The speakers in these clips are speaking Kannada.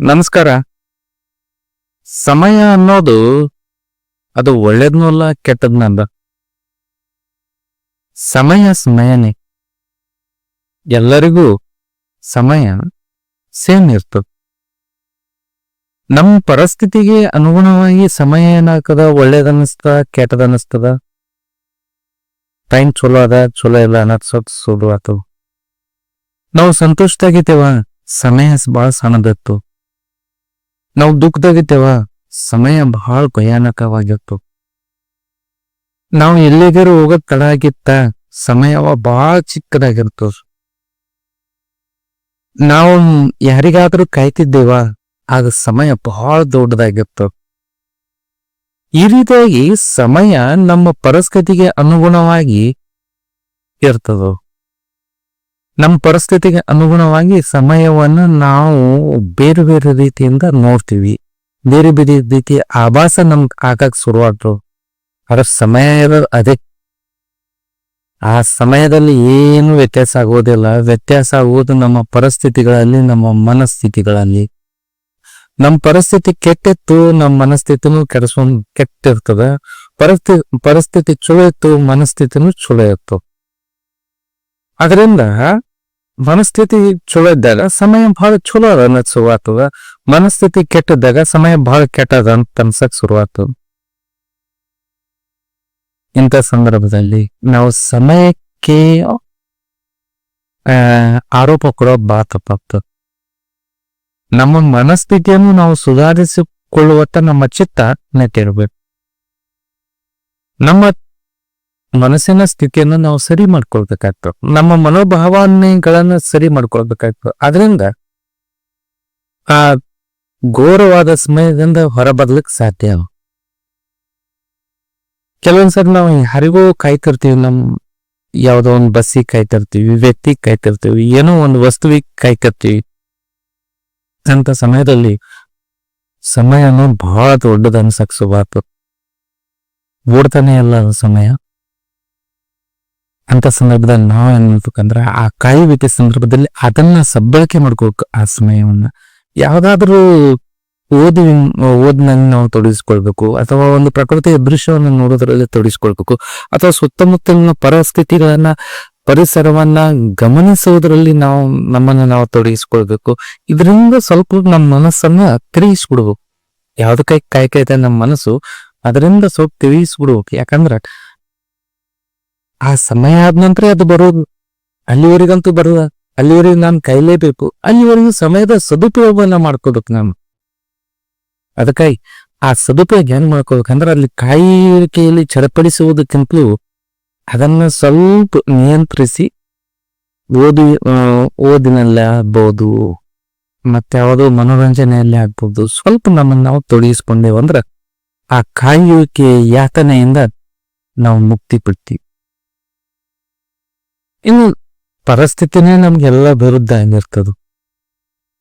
ನಮಸ್ಕಾರ. ಸಮಯ ಅನ್ನೋದು ಅದು ಒಳ್ಳೇದ್ನೂ ಅಲ್ಲ ಕೆಟ್ಟದ್ನೂ ಅಲ್ಲ. ಸಮಯ ಸಮಯನೇ. ಎಲ್ಲರಿಗೂ ಸಮಯ ಸೇಮ್ ಇರ್ತದ. ನಮ್ಮ ಪರಿಸ್ಥಿತಿಗೆ ಅನುಗುಣವಾಗಿ ಸಮಯ ಏನಾಗ್ತದ, ಒಳ್ಳೇದನ್ನಿಸ್ತದ, ಕೆಟ್ಟದನ್ನಿಸ್ತದ? ಟೈಮ್ ಚಲೋ ಅದ, ಚಲೋ ಇಲ್ಲ ಅನ್ನೋದು ಸುಲಭ ಸುಡು ಆತು ನಾವು ಸಂತೋಷದಾಗಿದ್ದೇವ ಸಮಯ ಬಹಳ ಸಣ್ಣದಿತ್ತು. ನಾವು ದುಃಖದಾಗಿದ್ದೇವ ಸಮಯ ಬಹಳ ಭಯಾನಕವಾಗಿತ್ತು. ನಾವು ಎಲ್ಲಿಗಾರು ಹೋಗೋದ್ ತಡ ಆಗಿತ್ತ ಸಮಯವ ಬಹಳ ಚಿಕ್ಕದಾಗಿರ್ತು ನಾವು ಯಾರಿಗಾದ್ರೂ ಕಾಯ್ತಿದ್ದೇವ, ಆಗ ಸಮಯ ಬಹಳ ದೊಡ್ಡದಾಗಿತ್ತು. ಈ ರೀತಿಯಾಗಿ ಸಮಯ ನಮ್ಮ ಪರಿಸ್ಥಿತಿಗೆ ಅನುಗುಣವಾಗಿ ಇರ್ತದ. ನಮ್ಮ ಪರಿಸ್ಥಿತಿಗೆ ಅನುಗುಣವಾಗಿ ಸಮಯವನ್ನು ನಾವು ಬೇರೆ ಬೇರೆ ರೀತಿಯಿಂದ ನೋಡ್ತೀವಿ. ಬೇರೆ ಬೇರೆ ರೀತಿಯ ಆಭಾಸ ನಮ್ಗೆ ಆಗಕ್ ಶುರುವಾದ್ರು ಅದ್ರ ಸಮಯ ಇರೋದು ಅದೇ. ಆ ಸಮಯದಲ್ಲಿ ಏನು ವ್ಯತ್ಯಾಸ ಆಗೋದಿಲ್ಲ. ವ್ಯತ್ಯಾಸ ಆಗುವುದು ನಮ್ಮ ಪರಿಸ್ಥಿತಿಗಳಲ್ಲಿ, ನಮ್ಮ ಮನಸ್ಥಿತಿಗಳಲ್ಲಿ. ನಮ್ಮ ಪರಿಸ್ಥಿತಿ ಕೆಟ್ಟಿತ್ತು, ನಮ್ಮ ಮನಸ್ಥಿತಿನೂ ಕೆಡಿಸ್ಕೊಂಡ್ ಕೆಟ್ಟಿರ್ತದ. ಪರಿಸ್ಥಿತಿ ಪರಿಸ್ಥಿತಿ ಚಲೋ ಇತ್ತು, ಮನಸ್ಥಿತಿನೂ ಚಲೋ ಇತ್ತು. ಅದರಿಂದ ಮನಸ್ಥಿತಿ ಚಲೋ ಇದ್ದಾಗ ಸಮಯ ಬಹಳ ಚಲೋ ಅನ್ನೋದ್ ಶುರುವಾಗ್ತದ ಮನಸ್ಥಿತಿ ಕೆಟ್ಟದಾಗ ಸಮಯ ಬಹಳ ಕೆಟ್ಟದ ಅಂತ ಅನ್ಸಕ್ ಶುರುವಾಗ್ತದ ಇಂಥ ಸಂದರ್ಭದಲ್ಲಿ ನಾವು ಸಮಯಕ್ಕೆ ಆರೋಪ ಕೊಡೋದು ಬಹಳ ತಪ್ಪಾಗ್ತದೆ ನಮ್ಮ ಮನಸ್ಥಿತಿಯನ್ನು ನಾವು ಸುಧಾರಿಸಿಕೊಳ್ಳುವತ್ತ ನಮ್ಮ ಚಿತ್ತ ನೆಟ್ಟಿರ್ಬೇಕು. ನಮ್ಮ ಮನಸ್ಸಿನ ಸ್ಥಿತಿಯನ್ನು ನಾವು ಸರಿ ಮಾಡ್ಕೊಳ್ಬೇಕಾಗ್ತದೆ ನಮ್ಮ ಮನೋಭಾವನೆಗಳನ್ನ ಸರಿ ಮಾಡ್ಕೊಳ್ಬೇಕಾಗ್ತದೆ ಅದರಿಂದ ಆ ಘೋರವಾದ ಸಮಯದಿಂದ ಹೊರಬರ್ಲಿಕ್ಕೆ ಸಾಧ್ಯ. ಕೆಲವೊಂದ್ಸರಿ ನಾವು ಹರಿಗೋ ಕಾಯ್ತಿರ್ತೀವಿ, ನಮ್ ಯಾವುದೋ ಒಂದು ಬಸ್ಸಿಗೆ ಕಾಯ್ತಿರ್ತೀವಿ, ವ್ಯಕ್ತಿಗೆ ಕಾಯ್ತಿರ್ತೀವಿ, ಏನೋ ಒಂದು ವಸ್ತುವಿಗೆ ಕಾಯ್ತಿರ್ತೀವಿ. ಅಂತ ಸಮಯದಲ್ಲಿ ಸಮಯ ಅನ್ನೋದು ಬಹಳ ದೊಡ್ಡದ ಅನ್ಸಕ್ ಓಡ್ತಾನೆ ಅಲ್ಲ ಸಮಯ. ಅಂತ ಸಂದರ್ಭದಲ್ಲಿ ನಾವು ಏನ್ ಆ ಕಾಯುವಿಕೆ ಸಂದರ್ಭದಲ್ಲಿ ಅದನ್ನ ಸಬ್ಬಳಕೆ ಮಾಡ್ಕೋಬೇಕು ಆ ಸಮಯವನ್ನ ಯಾವ್ದಾದ್ರೂ ಓದಿ ಓದಿನಲ್ಲಿ ನಾವು ತೊಡಗಿಸ್ಕೊಳ್ಬೇಕು ಅಥವಾ ಒಂದು ಪ್ರಕೃತಿಯ ದೃಶ್ಯವನ್ನು ನೋಡೋದ್ರಲ್ಲಿ ತೊಡಗಿಸ್ಕೊಳ್ಬೇಕು ಅಥವಾ ಸುತ್ತಮುತ್ತಲಿನ ಪರಿಸ್ಥಿತಿಗಳನ್ನ, ಪರಿಸರವನ್ನ ಗಮನಿಸುವುದರಲ್ಲಿ ನಾವು ನಮ್ಮನ್ನ ನಾವು ತೊಡಗಿಸ್ಕೊಳ್ಬೇಕು. ಇದರಿಂದ ಸ್ವಲ್ಪ ನಮ್ಮ ಮನಸ್ಸನ್ನ ತಿರುಗಿಸ್ಬಿಡ್ಬೇಕು ಯಾವ್ದಕ್ಕೆ ಕಾಯ್ಕೈತೆ ನಮ್ಮ ಮನಸ್ಸು, ಅದರಿಂದ ಸ್ವಲ್ಪ ತಿರುಗಿಸ್ಬಿಡ್ಬೇಕು ಯಾಕಂದ್ರ ಆ ಸಮಯ ಆದ ನಂತರ ಅದು ಬರೋದು. ಅಲ್ಲಿವರೆಗಂತೂ ಬರದ. ಅಲ್ಲಿವರೆಗೆ ನಾನು ಕೈಲೇಬೇಕು. ಅಲ್ಲಿವರೆಗೂ ಸಮಯದ ಸದುಪಯೋಗವನ್ನ ಮಾಡ್ಕೋಬೇಕು ನಾನು. ಅದಕ್ಕಾಗಿ ಆ ಸದುಪಯೋಗ ಹೆಂಗ್ ಮಾಡ್ಕೋಬೇಕಂದ್ರೆ ಅಲ್ಲಿ ಕಾಯಿಕೆಯಲ್ಲಿ ಚಡಪಡಿಸುವುದಕ್ಕಿಂತಲೂ ಅದನ್ನ ಸ್ವಲ್ಪ ನಿಯಂತ್ರಿಸಿ ಓದಿ ಓದಿನಲ್ಲೇ ಆಗ್ಬೋದು. ಮತ್ತೆ ಯಾವುದೋ ಮನೋರಂಜನೆಯಲ್ಲಿ ಆಗ್ಬೋದು. ಸ್ವಲ್ಪ ನಮ್ಮನ್ನ ನಾವು ತೊಡಗಿಸ್ಕೊಂಡೇವು ಅಂದ್ರೆ ಆ ಕಾಯುವಿಕೆ ಯಾತನೆಯಿಂದ ನಾವು ಮುಕ್ತಿ ಪಡ್ತೀವಿ. ಇನ್ನು ಪರಿಸ್ಥಿತಿನೇ ನಮ್ಗೆಲ್ಲ ವಿರುದ್ಧ ಆಗಿರ್ತದ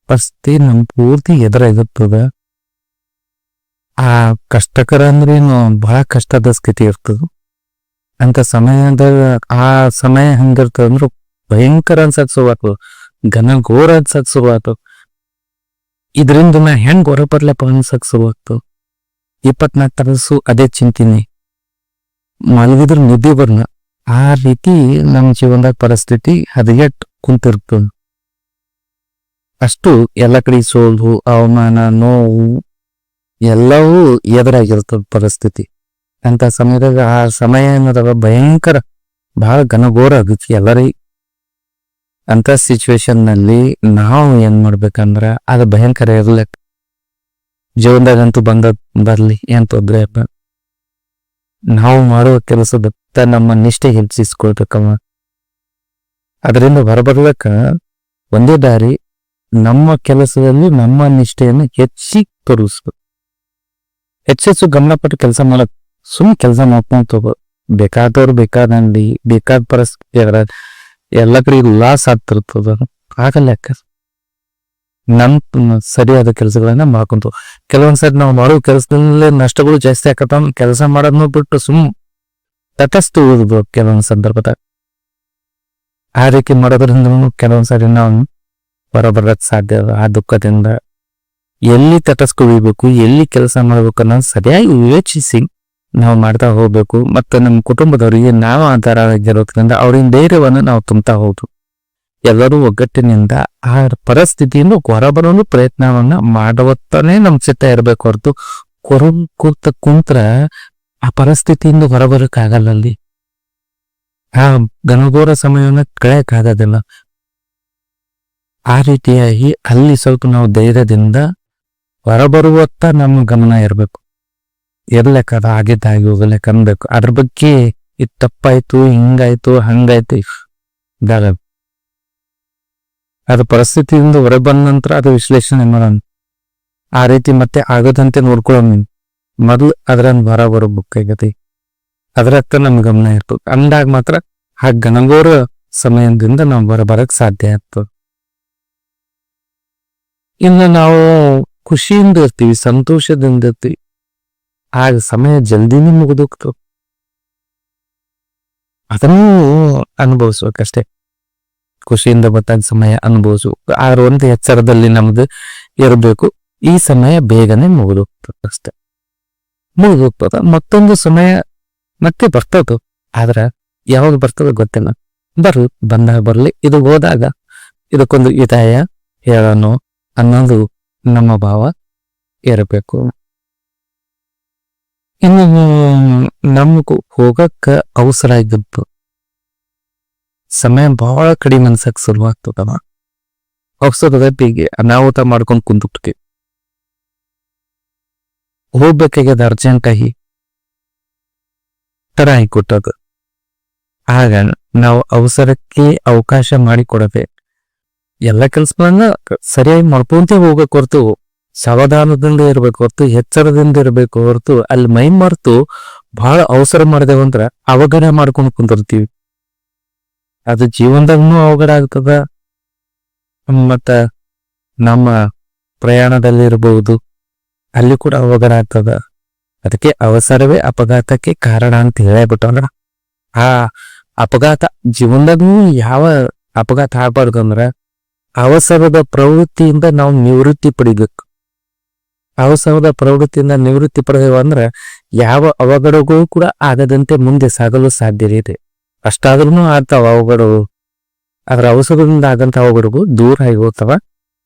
ಪರಿಸ್ಥಿತಿ ನಮ್ ಪೂರ್ತಿ ಎದುರಾಗಿರ್ತದ ಆ ಕಷ್ಟಕರ ಅಂದ್ರೇನು ಬಹಳ ಕಷ್ಟದ ಸ್ಥಿತಿ ಇರ್ತದ. ಅಂತ ಸಮಯದಾಗ ಆ ಸಮಯ ಹೆಂಗಿರ್ತದ ಅಂದ್ರ ಭಯಂಕರ ಅನ್ಸಕ್ ಶುರುವಾತು ಘನ ಘೋರ ಅನ್ಸಕ್ ಶುರುವಾತು ಇದರಿಂದ ನಾ ಹೆಂಗ್ ಹೊರ ಬರ್ಲಪ್ಪ ಅನ್ಸಕ್ ಶುರುವಾಗ್ತು ಇಪ್ಪತ್ನಾಲ್ಕು ತರಸು ಅದೇ ಚಿಂತಿನಿ. ಮಲಗಿದ್ರ ನಿದ್ದೆ ಬರ್ನ. ಆ ರೀತಿ ನಮ್ಮ ಜೀವನದಾಗ ಪರಿಸ್ಥಿತಿ ಹದಗೆಟ್ ಕುಂತಿರ್ತದ ಅಷ್ಟು ಎಲ್ಲ ಕಡೆ ಸೋಲು, ಅವಮಾನ, ನೋವು ಎಲ್ಲವೂ ಎದುರಾಗಿರ್ತದ ಪರಿಸ್ಥಿತಿ. ಅಂತ ಸಮಯದಾಗ ಆ ಸಮಯ ಅನ್ನೋದಾಗ ಭಯಂಕರ ಬಹಳ ಘನಘೋರ ಆಗುತ್ತೆ ಎಲ್ಲರಿಗೂ ಅಂತ ಸಿಚುವೇಶನ್ನಲ್ಲಿ ನಾವು ಏನ್ ಮಾಡ್ಬೇಕಂದ್ರ ಅದು ಭಯಂಕರ ಇರ್ಲಕ್ ಜೀವನದಾಗಂತೂ ಬಂದ, ಬರ್ಲಿ, ಏನ್ ತೊಂದ್ರೆ ನಾವು ಮಾಡುವ ನಮ್ಮ ನಿಷ್ಠೆ ಹೆಚ್ಚಿಸ್ಕೊಳ್ಬೇಕವ ಅದರಿಂದ ಹೊರಬರ್ಲಕ್ಕ ಒಂದೇ ದಾರಿ ನಮ್ಮ ಕೆಲಸದಲ್ಲಿ ನಮ್ಮ ನಿಷ್ಠೆಯನ್ನು ಹೆಚ್ಚಿ ತೋರಿಸ್ಬೇಕು ಹೆಚ್ಚೆಚ್ಚು ಗಮನಪಟ್ಟು ಕೆಲಸ ಮಾಡಕ್ ಸುಮ್ ಕೆಲಸ ಮಾಡ್ಕೊಂತ ಬೇಕಾದವ್ರು ಬೇಕಾದಲ್ಲಿ ಬೇಕಾದ ಪರಿಸ್ಥಿತಿ ಎಲ್ಲ ಕಡೆ ಲಾಸ್ ಆಗ್ತಿರ್ತದ. ಆಗಲ್ಲ ಯಾಕ? ನಮ್, ಸರಿಯಾದ ಕೆಲಸಗಳನ್ನ ಮಾಡ್ಕೊಂತ ಕೆಲವೊಂದ್ಸರಿ ನಾವು ಮಾಡೋ ಕೆಲಸದಲ್ಲೇ ನಷ್ಟಗಳು ಜಾಸ್ತಿ ಆಕತ್ತಾವ ಕೆಲಸ ಮಾಡೋದ್ನ ಬಿಟ್ಟು ಸುಮ್ ತಟಸ್ತು ಓದ್ಬೇಕು ಕೆಲವೊಂದು ಸಂದರ್ಭದಾಗ ಆ ರೀತಿ ಮಾಡೋದ್ರಿಂದ ಕೆಲವೊಂದ್ಸರಿ ನಾವು ಹೊರಬರಕ್ ಸಾಧ್ಯ ಆ ದುಃಖದಿಂದ ಎಲ್ಲಿ ತಟಸ್ಕೊಳ್ಬೇಕು ಎಲ್ಲಿ ಕೆಲಸ ಮಾಡ್ಬೇಕು ಅನ್ನೋದು ಸರಿಯಾಗಿ ವಿವೇಚಿಸಿ ನಾವು ಮಾಡ್ತಾ ಹೋಗ್ಬೇಕು. ಮತ್ತೆ ನಮ್ಮ ಕುಟುಂಬದವರಿಗೆ ನಾವು ಆಧಾರವಾಗಿರೋದ್ರಿಂದ ಅವ್ರಿನ ಧೈರ್ಯವನ್ನು ನಾವು ತುಂಬ್ತಾ ಹೌದು ಎಲ್ಲರೂ ಒಗ್ಗಟ್ಟಿನಿಂದ ಆ ಪರಿಸ್ಥಿತಿಯಿಂದ ಹೊರಬರಲು ಪ್ರಯತ್ನವನ್ನ ಮಾಡುವತ್ತನೇ ನಮ್ಮ ಚಿತ್ತ ಇರಬೇಕು ಹೊರತು ಕೊರ ಕೂತ ಕುಂತ್ರ ಆ ಪರಿಸ್ಥಿತಿಯಿಂದ ಹೊರಬರಕ್ಕಾಗಲ್ಲ ಅಲ್ಲಿ ಆ ಘನಘೋರ ಸಮಯವನ್ನು ಕಳೆಯಕ್ಕಾಗೋದಿಲ್ಲ. ಆ ರೀತಿಯಾಗಿ ಅಲ್ಲಿ ಸ್ವಲ್ಪ ನಾವು ಧೈರ್ಯದಿಂದ ಹೊರಬರುವತ್ತ ನಮ್ಮ ಗಮನ ಇರಬೇಕು. ಇರ್ಲೆಕ್ಕದ ಆಗಿದ್ದಾಗಿ ಹೋಗ್ಲೆಕ್ಕ ಅನ್ಬೇಕು. ಅದ್ರ ಬಗ್ಗೆ ಇದು ತಪ್ಪಾಯ್ತು, ಹಿಂಗಾಯ್ತು, ಹಂಗಾಯ್ತು ಇದಾಗ ಅದು ಪರಿಸ್ಥಿತಿಯಿಂದ ಹೊರಬಂದ ನಂತರ ಅದು ವಿಶ್ಲೇಷಣೆ ಮಾಡೋಣ. ಆ ರೀತಿ ಮತ್ತೆ ಆಗದಂತೆ ನೋಡ್ಕೊಳ್ಳೋಣ ನೀನು. ಮೊದ್ಲು ಅದ್ರನ್ನ ಹೊರ ಬರಬೇಕಾಗತಿ. ಅದ್ರತ್ತ ನಮ್ ಗಮನ ಇರ್ತದೆ. ಅಂದಾಗ ಮಾತ್ರ ಆ ಗಣಗೋರ ಸಮಯದಿಂದ ನಾವು ಬರಕ್ ಸಾಧ್ಯ ಆಗ್ತದೆ ಇನ್ನು ನಾವು ಖುಷಿಯಿಂದ ಇರ್ತೀವಿ, ಸಂತೋಷದಿಂದ ಇರ್ತೀವಿ. ಆಗ ಸಮಯ ಜಲ್ದಿನೇ ಮುಗಿದೋಗ್ತದೆ. ಅದನ್ನೂ ಅನುಭವಿಸ್ಬೇಕಷ್ಟೇ. ಖುಷಿಯಿಂದ ಬತ್ತಾಗ ಸಮಯ ಅನುಭವಿಸ್ಬೇಕು. ಆದ್ರೆ ಒಂದು ಎಚ್ಚರದಲ್ಲಿ ನಮ್ದು ಇರಬೇಕು. ಈ ಸಮಯ ಬೇಗನೆ ಮುಗಿದೋಗ್ತದೆ ಅಷ್ಟೇ. ಮುಗಿದೋಗ್ತದ ಮತ್ತೊಂದು ಸಮಯ ಮತ್ತೆ ಬರ್ತದ ಆದ್ರ ಯಾವಾಗ ಬರ್ತದ ಗೊತ್ತಿಲ್ಲ. ಬರ್ಲಿ ಬಂದಾಗ ಬರ್ಲಿ, ಇದು ಹೋದಾಗ ಇದಕ್ಕೊಂದು ವಿದಾಯ ಹೇಳೋನು ಅನ್ನೋದು ನಮ್ಮ ಭಾವ ಇರಬೇಕು. ಇನ್ನು ನಮಗೂ ಹೋಗಕ್ಕ ಅವಸರ ಆಗಿದ್ದು, ಸಮಯ ಬಹಳ ಕಡಿಮೆ ಅನ್ಸಕ್ ಶುರುವಾಗ್ತದವ ಅವಸರದ ಬೀಗೆ ಅನಾಹುತ ಮಾಡ್ಕೊಂಡು ಕುಂದ್ಬಿಡ್ತೀವಿ. ಹೋಗ್ಬೇಕಾಗ್ಯದ ಅರ್ಜೆಂಟ್ ಆಗಿ ತರ ಕೊಟ್ಟದು ಆಗ ನಾವು ಅವಸರಕ್ಕೆ ಅವಕಾಶ ಮಾಡಿಕೊಡಬೇಕು ಎಲ್ಲ ಕೆಲಸಗಳನ್ನ ಸರಿಯಾಗಿ ಮಾಡ್ಕೊಂತ ಹೋಗಕ್ ಹೊರತು, ಸಾವಧಾನದಿಂದ ಇರ್ಬೇಕು ಹೊರತು, ಎಚ್ಚರದಿಂದ ಇರ್ಬೇಕು ಹೊರತು, ಅಲ್ಲಿ ಮೈ ಮರೆತು ಬಹಳ ಅವಸರ ಮಾಡಿದೆವಂದ್ರ ಅವಘಡ ಮಾಡ್ಕೊಂಡು ಕುಂದಿರ್ತೀವಿ. ಅದು ಜೀವನದಾಗೂ ಅವಘಡ ಆಗ್ತದ. ಮತ್ತ ನಮ್ಮ ಪ್ರಯಾಣದಲ್ಲಿ ಇರಬಹುದು ಅಲ್ಲಿ ಕೂಡ ಅವಘಡ ಆಗ್ತದ. ಅದಕ್ಕೆ ಅವಸರವೇ ಅಪಘಾತಕ್ಕೆ ಕಾರಣ ಅಂತ ಹೇಳಬಿಟ್ಟು ಅಂದ್ರ, ಆ ಅಪಘಾತ ಜೀವನದಾಗೂ ಯಾವ ಅಪಘಾತ ಆಗ್ಬಾರ್ದು ಅಂದ್ರ, ಅವಸರದ ಪ್ರವೃತ್ತಿಯಿಂದ ನಾವು ನಿವೃತ್ತಿ ಪಡಿಬೇಕು. ಅವಸರದ ಪ್ರವೃತ್ತಿಯಿಂದ ನಿವೃತ್ತಿ ಪಡೆದೇವ ಅಂದ್ರ, ಯಾವ ಅವಘಡಗಳು ಕೂಡ ಆಗದಂತೆ ಮುಂದೆ ಸಾಗಲು ಸಾಧ್ಯ ಇದೆ. ಅಷ್ಟಾದ್ರೂ ಆಗ್ತಾವ ಅವಘಡಗಳು. ಅದ್ರ ಅವಸರದಿಂದ ಆಗಂತ ಅವಘಡಗಳು ದೂರ ಆಗಿ ಹೋಗ್ತಾವ.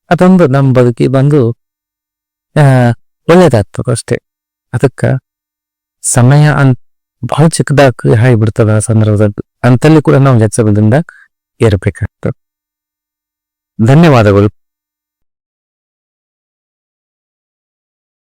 ಅದೊಂದು ನಮ್ಮ ಬದುಕಿ ಬಂದು ಒಳ್ಳೇದಾಗ್ತದ ಅಷ್ಟೇ. ಅದಕ್ಕ ಸಮಯ ಅನ್, ಬಹಳ ಚಿಕ್ಕದಾಗಿ ಹಾಯ್ಬಿಡ್ತದ ಆ ಸಂದರ್ಭದಲ್ಲಿ. ಅಂತಲ್ಲಿ ಕೂಡ ನಾವು ಎಚ್ಚರದಿಂದ ಇರಬೇಕಾಗ್ತದೆ ಧನ್ಯವಾದಗಳು.